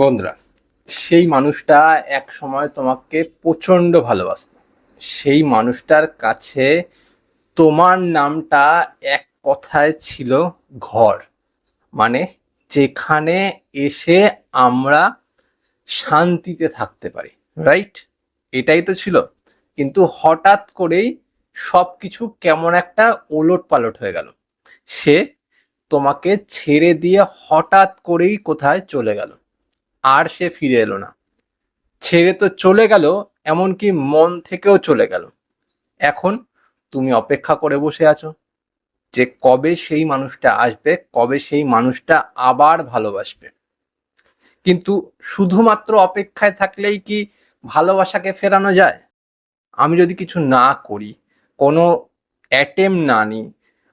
বন্ধুরা, সেই মানুষটা এক সময় তোমাকে প্রচণ্ড ভালোবাসত। সেই মানুষটার কাছে তোমার নামটা এক কথায় ছিল ঘর। মানে যেখানে এসে আমরা শান্তিতে থাকতে পারি রাইট এটাই তো ছিল। কিন্তু হঠাৎ করেই সব কিছু কেমন একটা ওলট পালট হয়ে গেল। সে তোমাকে ছেড়ে দিয়ে হঠাৎ করেই কোথায় চলে গেল। আর সে ফিরে এলো না। ছেড়ে তো চলে গেল, এমনকি মন থেকেও চলে গেল। এখন তুমি অপেক্ষা করে বসে আছো যে কবে সেই মানুষটা আসবে, কবে সেই মানুষটা আবার ভালোবাসবে। কিন্তু শুধুমাত্র অপেক্ষায় থাকলেই কি ভালোবাসাকে ফেরানো যায়? আমি যদি কিছু না করি, কোনো অ্যাটেম না নিই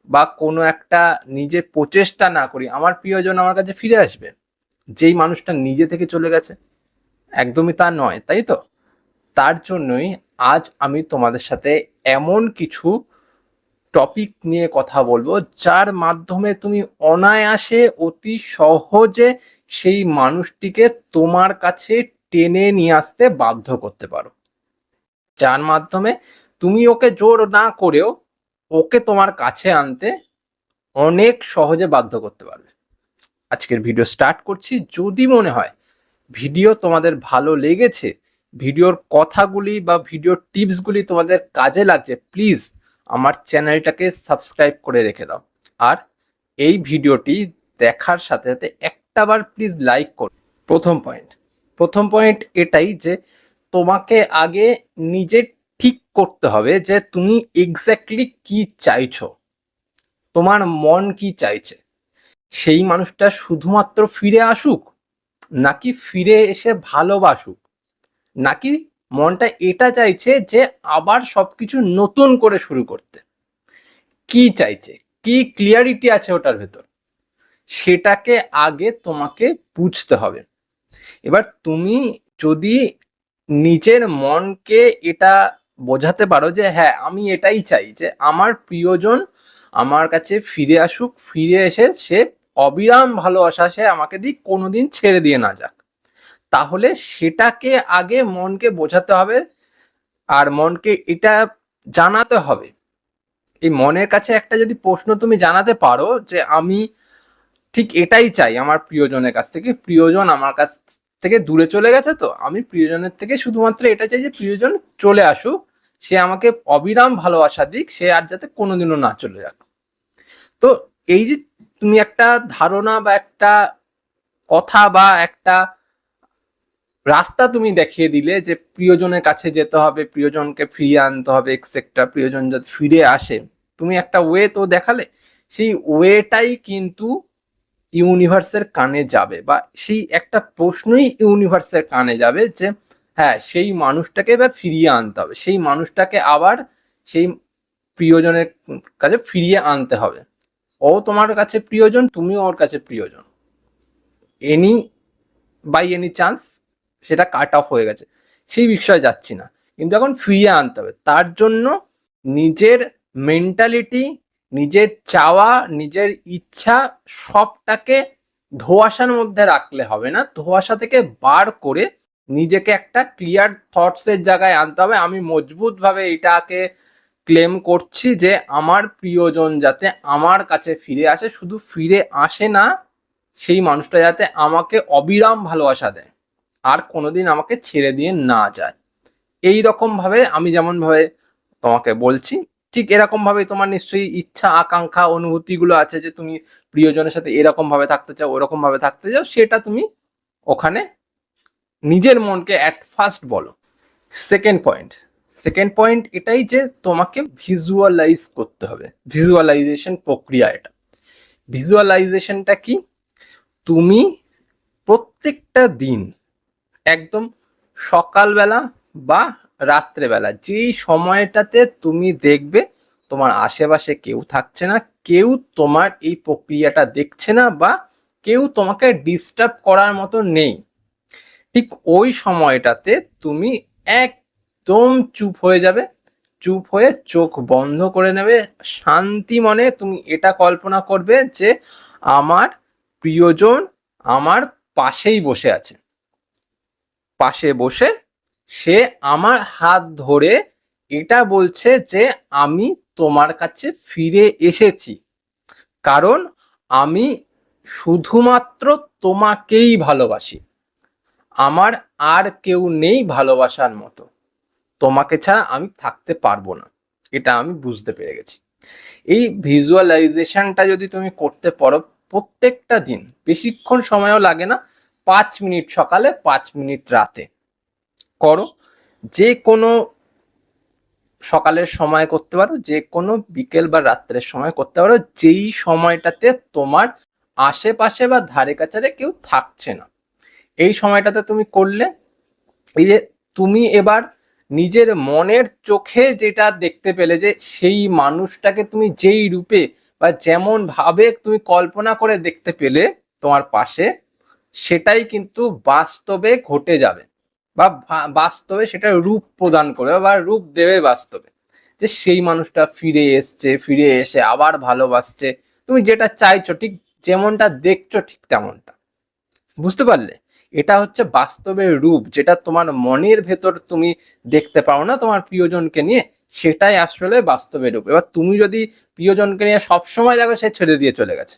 বা কোনো একটা নিজে প্রচেষ্টা না করি, আমার প্রিয়জন আমার কাছে ফিরে আসবে? যেই মানুষটা নিজে থেকে চলে গেছে, একদমই তা নয়, তাই তো? তার জন্যই আজ আমি তোমাদের সাথে এমন কিছু টপিক নিয়ে কথা বলব, যার মাধ্যমে তুমি অনায়াসে অতি সহজে সেই মানুষটিকে তোমার কাছে টেনে নিয়ে আসতে বাধ্য করতে পারো। যার মাধ্যমে তুমি ওকে জোর না করেও ওকে তোমার কাছে আনতে অনেক সহজে বাধ্য করতে পারবে। আজকের ভিডিও স্টার্ট করছি। যদি মনে হয় ভিডিও তোমাদের ভালো লেগেছে, ভিডিওর কথাগুলি বা ভিডিওর টিপসগুলি তোমাদের কাজে লাগছে প্লিজ আমার চ্যানেলটাকে সাবস্ক্রাইব করে রেখে দাও। আর এই ভিডিওটি দেখার সাথে সাথে একটাবার প্লিজ লাইক করো। প্রথম পয়েন্ট প্রথম পয়েন্ট এটাই যে তোমাকে আগে নিজে ঠিক করতে হবে যে তুমি এক্স্যাক্টলি কি চাইছো। তোমার মন কি চাইছে। সেই মানুষটা শুধুমাত্র ফিরে আসুক, নাকি ফিরে এসে ভালোবাসুক? নাকি মনটা এটা চাইছে যে আবার সবকিছু নতুন করে শুরু করতে? কি চাইছে? কি ক্লিয়ারিটি আছে ওটার ভেতর? সেটাকে আগে তোমাকে বুঝতে হবে। এবার তুমি যদি নিজের মনকে এটা বোঝাতে পারো যে হ্যাঁ আমি এটাই চাই যে আমার প্রিয়জন আমার কাছে ফিরে আসুক, ফিরে এসে সে অবিরাম ভালোবাসা সে আমাকে দিক, কোনোদিন ছেড়ে দিয়ে না যাক। তাহলে সেটাকে আগে মনকে বোঝাতে হবে আর মনকে এটা জানাতে হবে। এই মনের কাছে একটা যদি প্রশ্ন তুমি জানাতে পারো যে আমি ঠিক এটাই চাই আমার প্রিয়জনের কাছ থেকে, প্রিয়জন আমার কাছ থেকে দূরে চলে গেছে তো, আমি প্রিয়জনের থেকে শুধুমাত্র এটা চাই যে প্রিয়জন চলে আসুক, সে আমাকে অবিরাম ভালোবাসা দিক, সে আর যাতে কোনোদিনও না চলে যাক। তো এই যে তুমি একটা ধারণা বা একটা কথা বা একটা রাস্তা তুমি দেখিয়ে দিলে যে প্রিয়জনের কাছে যেতে হবে, প্রিয়জনকে ফিরিয়ে আনতে হবে এক্সেট্রা প্রিয়জন যাতে ফিরে আসে, তুমি একটা ওয়ে তো দেখালে, সেই ওয়েটাই কিন্তু ইউনিভার্সের কানে যাবে বা সেই একটা প্রশ্নই ইউনিভার্সের কানে যাবে যে হ্যাঁ সেই মানুষটাকে এবার ফিরিয়ে আনতে হবে, সেই মানুষটাকে আবার সেই প্রিয়জনের কাছে ফিরিয়ে আনতে হবে। ও তোমার কাছে প্রিয়জন, তুমিও ওর কাছে প্রিয়জন। এনি বাই এনি চান্স সেটা কাট অফ হয়ে গেছে। সেই বিষয়ে যাচ্ছি না। কিন্তু এখন ফিরিয়ে আনতে হবে। তার জন্য নিজের মেন্টালিটি নিজের চাওয়া, নিজের ইচ্ছা, সবটাকে ধোয়াশার মধ্যে রাখলে হবে না। ধোয়াশা থেকে বার করে নিজেকে একটা ক্লিয়ার থটসের জায়গায় আনতে হবে। আমি মজবুতভাবে এটাকে ক্লেম করছি যে আমার প্রিয়জন যাতে আমার কাছে ফিরে আসে, শুধু ফিরে আসে না, সেই মানুষটা যাতে আমাকে অবিরাম ভালোবাসা দেয় আর কোনোদিন আমাকে ছেড়ে দিয়ে না যায়। এই রকম ভাবে আমি যেমন ভাবে তোমাকে বলছি, ঠিক এরকম ভাবে তোমার নিশ্চয়ই ইচ্ছা, আকাঙ্ক্ষা, অনুভূতিগুলো আছে যে তুমি প্রিয়জনের সাথে এরকম ভাবে থাকতে চাও, ওরকম ভাবে থাকতে চাও, সেটা তুমি ওখানে নিজের মনকে অ্যাট ফার্স্ট বলো। সেকেন্ড পয়েন্ট সেকেন্ড পয়েন্ট এটাই যে তোমাকে ভিজুয়ালাইজ করতে হবে। ভিজুয়ালাইজেশন প্রক্রিয়া এটা। ভিজুয়ালাইজেশনটা কি? তুমি প্রত্যেকটা দিন একদম সকালবেলা বা রাত্রেবেলা যেই সময়টাতে তুমি দেখবে তোমার আশেপাশে কেউ থাকছে না, কেউ তোমার এই প্রক্রিয়াটা দেখছে না বা কেউ তোমাকে ডিস্টার্ব করার মতো নেই। ঠিক ওই সময়টাতে তুমি একদম চুপ হয়ে যাবে। চুপ হয়ে চোখ বন্ধ করে নেবে। শান্তি মনে তুমি এটা কল্পনা করবে যে আমার প্রিয়জন আমার পাশেই বসে আছে। পাশে বসে সে আমার হাত ধরে এটা বলছে যে আমি তোমার কাছে ফিরে এসেছি। কারণ আমি শুধুমাত্র তোমাকেই ভালোবাসি। আমার আর কেউ নেই ভালোবাসার মতো। তোমাকে ছাড়া আমি থাকতে পারব না। এটা আমি বুঝতে পেরে গেছি। এই ভিজুয়ালাইজেশনটা যদি তুমি করতে পারো, প্রত্যেকটা দিন, বেশিক্ষণ সময়ও লাগে না, পাঁচ মিনিট সকালে, পাঁচ মিনিট রাতে। করো, যে কোনো সকালের সময় করতে পারো, যে কোনো বিকেল বা রাত্রের সময় করতে পারো, যেই সময়টাতে তোমার আশেপাশে বা ধারে কাছারে কেউ থাকছে না। এই সময়টাতে তুমি করলে, এই যে তুমি এবার নিজের মনের চোখে যেটা দেখতে পেলে যে সেই মানুষটাকে তুমি যেই রূপে বা যেমন ভাবে তুমি কল্পনা করে দেখতে পেলে তোমার পাশে, সেটাই কিন্তু বাস্তবে ঘটে যাবে বা বাস্তবে সেটা রূপ প্রদান করবে বা রূপ দেবে বাস্তবে। যে সেই মানুষটা ফিরে এসছে, ফিরে এসে আবার ভালোবাসছে, তুমি যেটা চাইছো ঠিক যেমনটা দেখছ ঠিক তেমনটা। বুঝতে পারলে? এটা হচ্ছে বাস্তবের রূপ, যেটা তোমার মনের ভেতর তুমি দেখতে পাও না তোমার প্রিয়জনকে নিয়ে, সেটাই আসলে বাস্তবের রূপ। এবার তুমি যদি প্রিয়জনকে নিয়ে সবসময় দেখো সে ছেড়ে দিয়ে চলে গেছে,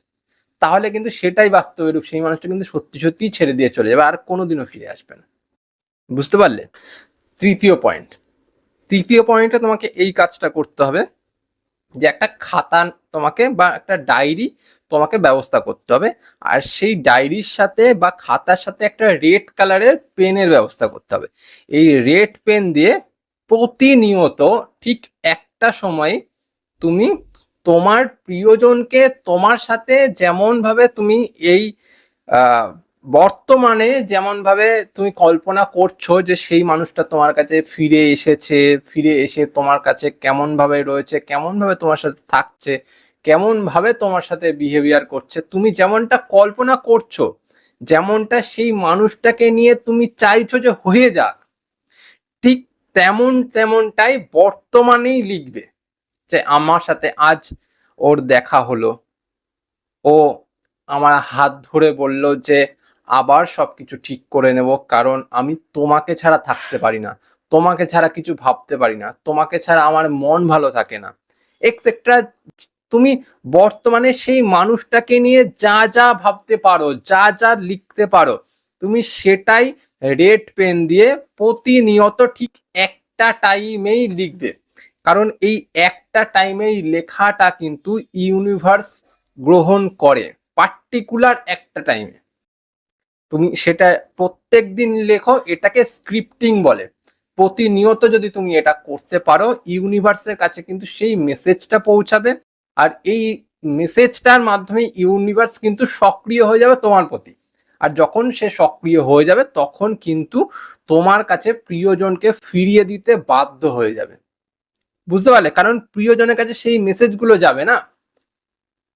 তাহলে কিন্তু সেটাই বাস্তবের রূপ, সেই মানুষটা কিন্তু সত্যি সত্যিই ছেড়ে দিয়ে চলে যাবে, আর কোনোদিনও ফিরে আসবে না। বুঝতে পারলে? তৃতীয় পয়েন্ট তৃতীয় পয়েন্টে তোমাকে এই কাজটা করতে হবে। যে একটা খাতা তোমাকে বা একটা ডায়েরি তোমাকে ব্যবস্থা করতে হবে। আর সেই ডায়েরির সাথে বা খাতার সাথে একটা রেড কালারের পেনের ব্যবস্থা করতে হবে। এই রেড পেন দিয়ে প্রতিনিয়ত ঠিক একটা সময় তুমি তোমার প্রিয়জনকে তোমার সাথে যেমন ভাবে তুমি এই বর্তমানে যেমন ভাবে তুমি কল্পনা করছ যে সেই মানুষটা তোমার কাছে ফিরে এসেছে, ফিরে এসে তোমার কাছে কেমন ভাবে রয়েছে কেমন ভাবে তোমার সাথে থাকছে কেমন ভাবে তোমার সাথে বিহেভিয়ার করছে, তুমি যেমনটা কল্পনা করছ, যেমনটা সেই মানুষটাকে নিয়ে তুমি চাইছো যে হয়ে যাক, ঠিক তেমন তেমনটাই বর্তমানেই লিখবে যে আমার সাথে আজ ওর দেখা হলো। ও আমার হাত ধরে বলল যে আবার সবকিছু ঠিক করে নেব, কারণ আমি তোমাকে ছাড়া থাকতে পারি না। তোমাকে ছাড়া কিছু ভাবতে পারি না। তোমাকে ছাড়া আমার মন ভালো থাকে না। এক্সেট্রা তুমি বর্তমানে সেই মানুষটাকে নিয়ে যা যা ভাবতে পারো, যা যা লিখতে পারো, তুমি সেটাই রেড পেন দিয়ে প্রতিনিয়ত ঠিক একটা টাইমেই লিখবে। কারণ এই একটা টাইমেই লেখাটা কিন্তু ইউনিভার্স গ্রহণ করে পার্টিকুলার একটা টাইমে। তুমি সেটা প্রত্যেক দিন লেখো, এটাকে স্ক্রিপ্টিং বলে। প্রতিনিয়ত যদি তুমি এটা করতে পারো ইউনিভার্সের কাছে কিন্তু সেই মেসেজটা পৌঁছাবে। আর এই মেসেজটার মাধ্যমে ইউনিভার্স কিন্তু সক্রিয় হয়ে যাবে তোমার প্রতি। আর যখন সে সক্রিয় হয়ে যাবে, তখন কিন্তু তোমার কাছে প্রিয়জনকে ফিরিয়ে দিতে বাধ্য হয়ে যাবে। বুঝতে পারলে? কারণ প্রিয়জনের কাছে সেই মেসেজগুলো যাবে না।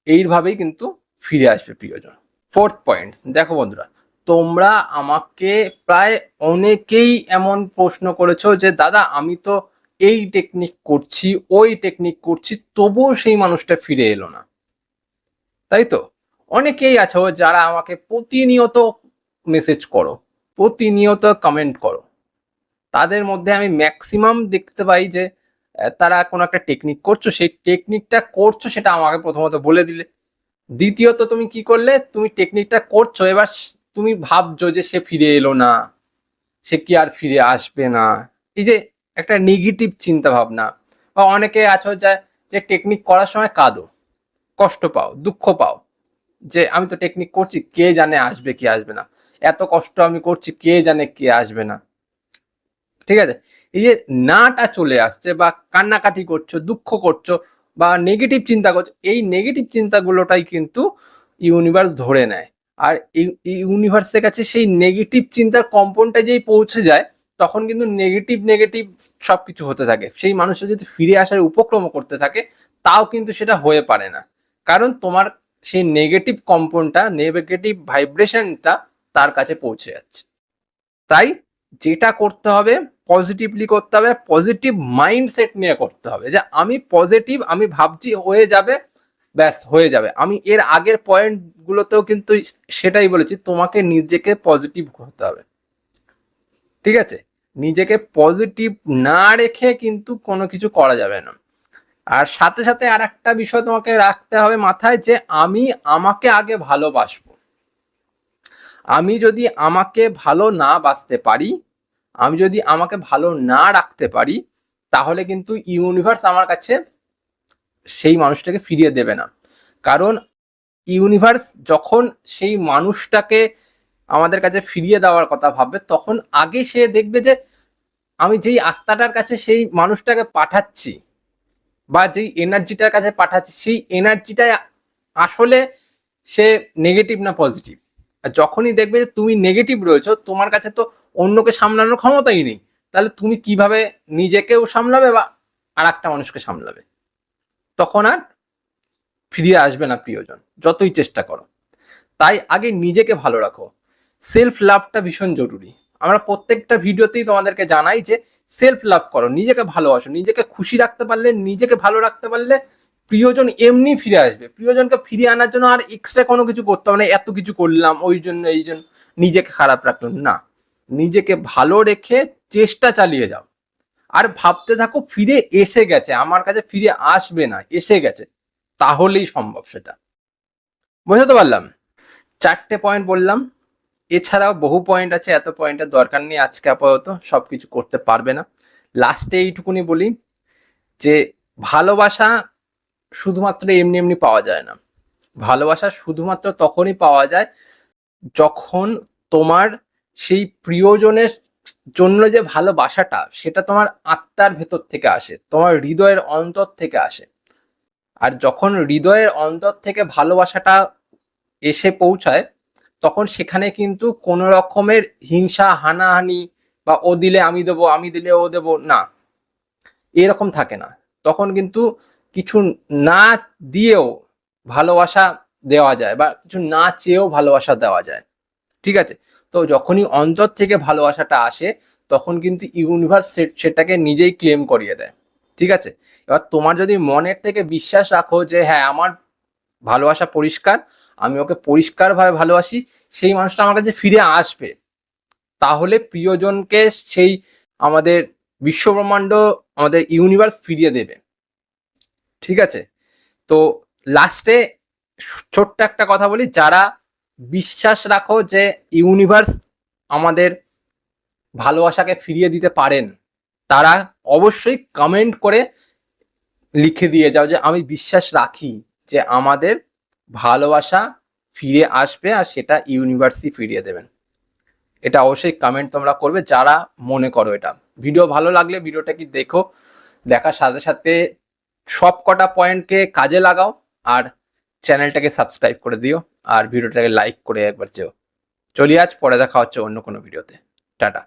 এইভাবেই কিন্তু ফিরে আসবে প্রিয়জন। ফোর্থ পয়েন্ট দেখো বন্ধুরা তোমরা আমাকে প্রায় অনেকেই এমন প্রশ্ন করেছ যে, দাদা, আমি তো এই টেকনিক করছি, ওই টেকনিক করছি, তবুও সেই মানুষটা ফিরে এলো না। তাই তো? অনেকেই আছো যারা আমাকে প্রতিনিয়ত মেসেজ করো, প্রতিনিয়ত কমেন্ট করো। তাদের মধ্যে আমি ম্যাক্সিমাম দেখতে পাই যে তারা কোনো একটা টেকনিক করছ, সেই টেকনিকটা করছ সেটা আমাকে প্রথমত বলে দিলে। দ্বিতীয়ত, তুমি কি করলে? তুমি টেকনিকটা করছ, এবার তুমি ভাবছ যে সে ফিরে এলো না, সে কি আর ফিরে আসবে না? এই যে একটা নেগেটিভ চিন্তা ভাবনা বা অনেকে আছো যে যে টেকনিক করার সময় কাঁদো, কষ্ট পাও, দুঃখ পাও, যে আমি তো টেকনিক করছি, কে জানে আসবে, কি আসবে না? এত কষ্ট আমি করছি, কে জানে কে আসবে না? ঠিক আছে? এই যে নাটা চলে আসছে, বা কান্নাকাটি করছ, দুঃখ করছ, বা নেগেটিভ চিন্তা করছ, এই নেগেটিভ চিন্তাগুলোটাই কিন্তু ইউনিভার্স ধরে নেয়। আর ইউনিভার্সের কাছে সেই নেগেটিভ চিন্তার কম্পনটা যেই পৌঁছে যায়, তখন কিন্তু নেগেটিভ নেগেটিভ সব কিছু হতে থাকে। সেই মানুষটা যদি ফিরে আসার উপক্রম করতে থাকে, তাও কিন্তু সেটা হয়ে পারে না। কারণ তোমার সেই নেগেটিভ কম্পনটা নেগেটিভ ভাইব্রেশনটা তার কাছে পৌঁছে যাচ্ছে। তাই যেটা করতে হবে পজিটিভলি করতে হবে পজিটিভ মাইন্ডসেট নিয়ে করতে হবে। যে আমি পজিটিভ আমি ভাবছি হয়ে যাবে ব্যাস, হয়ে যাবে। আমি এর আগের পয়েন্টগুলোতেও কিন্তু সেটাই বলেছি, তোমাকে নিজেকে পজিটিভ হতে হবে। ঠিক আছে? নিজেকে পজিটিভ না রেখে কিন্তু কোনো কিছু করা যাবে না। আর সাথে সাথে আর একটা বিষয় তোমাকে রাখতে হবে মাথায় যে, আমি আমাকে আগে ভালোবাসবো। আমি যদি আমাকে ভালো না বাঁচতে পারি, আমি যদি আমাকে ভালো না রাখতে পারি, তাহলে কিন্তু ইউনিভার্স আমার কাছে সেই মানুষটাকে ফিরিয়ে দেবে না। কারণ ইউনিভার্স যখন সেই মানুষটাকে আমাদের কাছে ফিরিয়ে দেওয়ার কথা ভাববে, তখন আগে সে দেখবে যে আমি যেই আত্মাটার কাছে সেই মানুষটাকে পাঠাচ্ছি বা যেই এনার্জিটার কাছে পাঠাচ্ছি, সেই এনার্জিটাই আসলে সে নেগেটিভ না পজিটিভ আর যখনই দেখবে যে তুমি নেগেটিভ রয়েছো, তোমার কাছে তো অন্যকে সামলানোর ক্ষমতাই নেই, তাহলে তুমি কীভাবে নিজেকেও সামলাবে বা আর একটা মানুষকে সামলাবে? তখন আর ফিরিয়ে আসবে না প্রিয়জন, যতই চেষ্টা করো। তাই আগে নিজেকে ভালো রাখো। সেলফ লাভটা ভীষণ জরুরি। আমরা প্রত্যেকটা ভিডিওতেই তোমাদেরকে জানাই যে সেলফ লাভ করো। নিজেকে ভালোবাসো। নিজেকে খুশি রাখতে পারলে, নিজেকে ভালো রাখতে পারলে প্রিয়জন এমনি ফিরে আসবে। প্রিয়জনকে ফিরিয়ে আনার জন্য আর এক্সট্রা কোনো কিছু করতে হবে না। এত কিছু করলাম, ওই জন্য, এই জন্য নিজেকে খারাপ রাখলাম। না। নিজেকে ভালো রেখে চেষ্টা চালিয়ে যাও। আর ভাবতে থাকো, ফিরে এসে গেছে, আমার কাছে ফিরে আসবে না, এসে গেছে। তাহলেই সম্ভব সেটা। বুঝতে পারলাম? চারটে পয়েন্ট বললাম। এছাড়াও বহু পয়েন্ট আছে, এত পয়েন্টের দরকার নেই আজকে আপাতত সব কিছু করতে পারবে না। লাস্টে এইটুকুনি বলি যে, ভালোবাসা শুধুমাত্র এমনি এমনি পাওয়া যায় না। ভালোবাসা শুধুমাত্র তখনই পাওয়া যায় যখন তোমার সেই প্রিয়জনের জন্য যে ভালোবাসাটা, সেটা তোমার আত্মার ভেতর থেকে আসে, তোমার হৃদয়ের অন্তর থেকে আসে। আর যখন হৃদয়ের অন্তর থেকে ভালোবাসাটা এসে পৌঁছায়, তখন সেখানে কিন্তু কোনো রকমের হিংসা, হানাহানি বা ও দিলে আমি দেবো, আমি দিলে ও দেবো না। এরকম থাকে না। তখন কিন্তু কিছু না দিয়েও ভালোবাসা দেওয়া যায় বা কিছু না চেয়েও ভালোবাসা দেওয়া যায়। ঠিক আছে? তো যখনই অন্তর থেকে ভালোবাসাটা আসে, তখন কিন্তু ইউনিভার্স সেটাকে নিজেই ক্লেম করিয়ে দেয়। ঠিক আছে? এবার তোমার যদি মনের থেকে বিশ্বাস রাখো যে হ্যাঁ আমার ভালোবাসা পরিষ্কার, আমি ওকে পরিষ্কারভাবে ভালোবাসি, সেই মানুষটা আমার কাছে ফিরে আসবে। তাহলে প্রিয়জনকে সেই আমাদের বিশ্বব্রহ্মাণ্ড, আমাদের ইউনিভার্স ফিরিয়ে দেবে। ঠিক আছে? তো লাস্টে ছোট্ট একটা কথা বলি, যারা বিশ্বাস রাখো যে ইউনিভার্স আমাদের ভালোবাসাকে ফিরিয়ে দিতে পারেন। তারা অবশ্যই কমেন্ট করে লিখে দিয়ে যাও যে, আমি বিশ্বাস রাখি যে আমাদের ভালোবাসা ফিরে আসবে আর সেটা ইউনিভার্সই ফিরিয়ে দেবেন। এটা অবশ্যই কমেন্ট তোমরা করবে যারা মনে করো এটা। ভিডিও ভালো লাগলে ভিডিওটা কি দেখো, দেখার সাথে সাথে সব কটা পয়েন্টকে কাজে লাগাও আর চ্যানেলটাকে সাবস্ক্রাইব করে দিও আর ভিডিওটাকে লাইক করে একবার যেও। চলি আজ, পরে দেখা হচ্ছে অন্য কোনো ভিডিওতে। টাটা।